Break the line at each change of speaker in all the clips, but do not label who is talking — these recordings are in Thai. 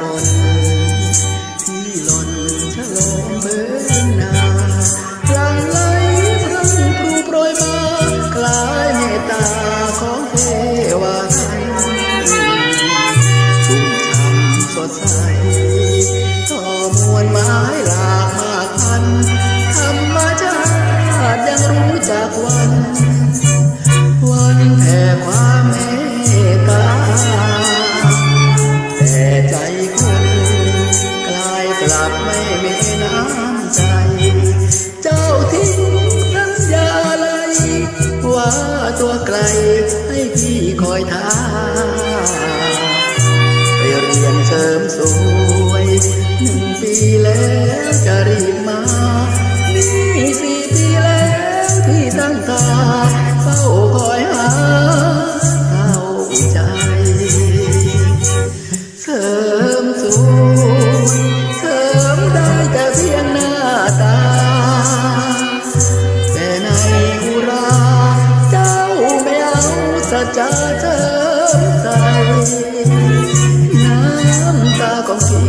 ปนที่หล่นถลอมเบื้งนากลางไหลพรังครูโปรยมาคล้ายเมตตาของเทวาชุ่มช่ำสดใสต่อมวลไม้หลาก ตัวไกล ให้พี่คอยทา สัจจะเสริมใส่น้ำตาของพี่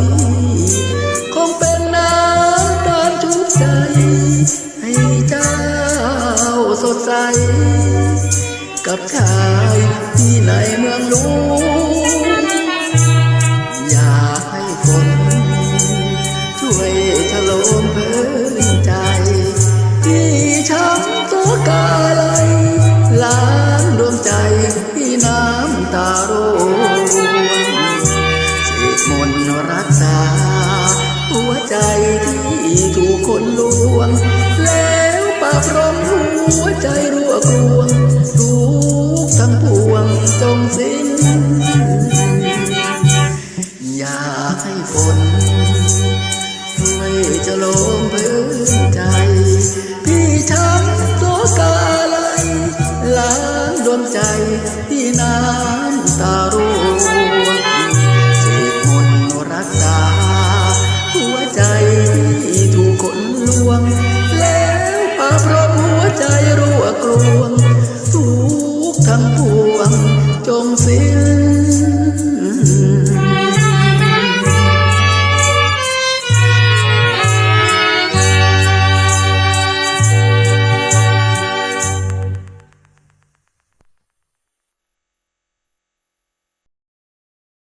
คงเป็นน้ำตาลชุบใจ ให้เจ้าสดใส กับชายที่ในเมืองหลวงอยากให้ฝน ช่วยฉโลมพื้นใจ ที่ช้ำตัวกาย คนลวง แล้วปากร้องหัวใจรัวกรวงทุกทั้งปวงจงสิ้น อย่าให้ฝนไม่จะลมพื่นใจ พี่ช้ำโศกาไหลล้างดวงใจที่น้ำตาร เพราะหัวใจรั่วกลวงทุกทั้งปวงจงสิ้น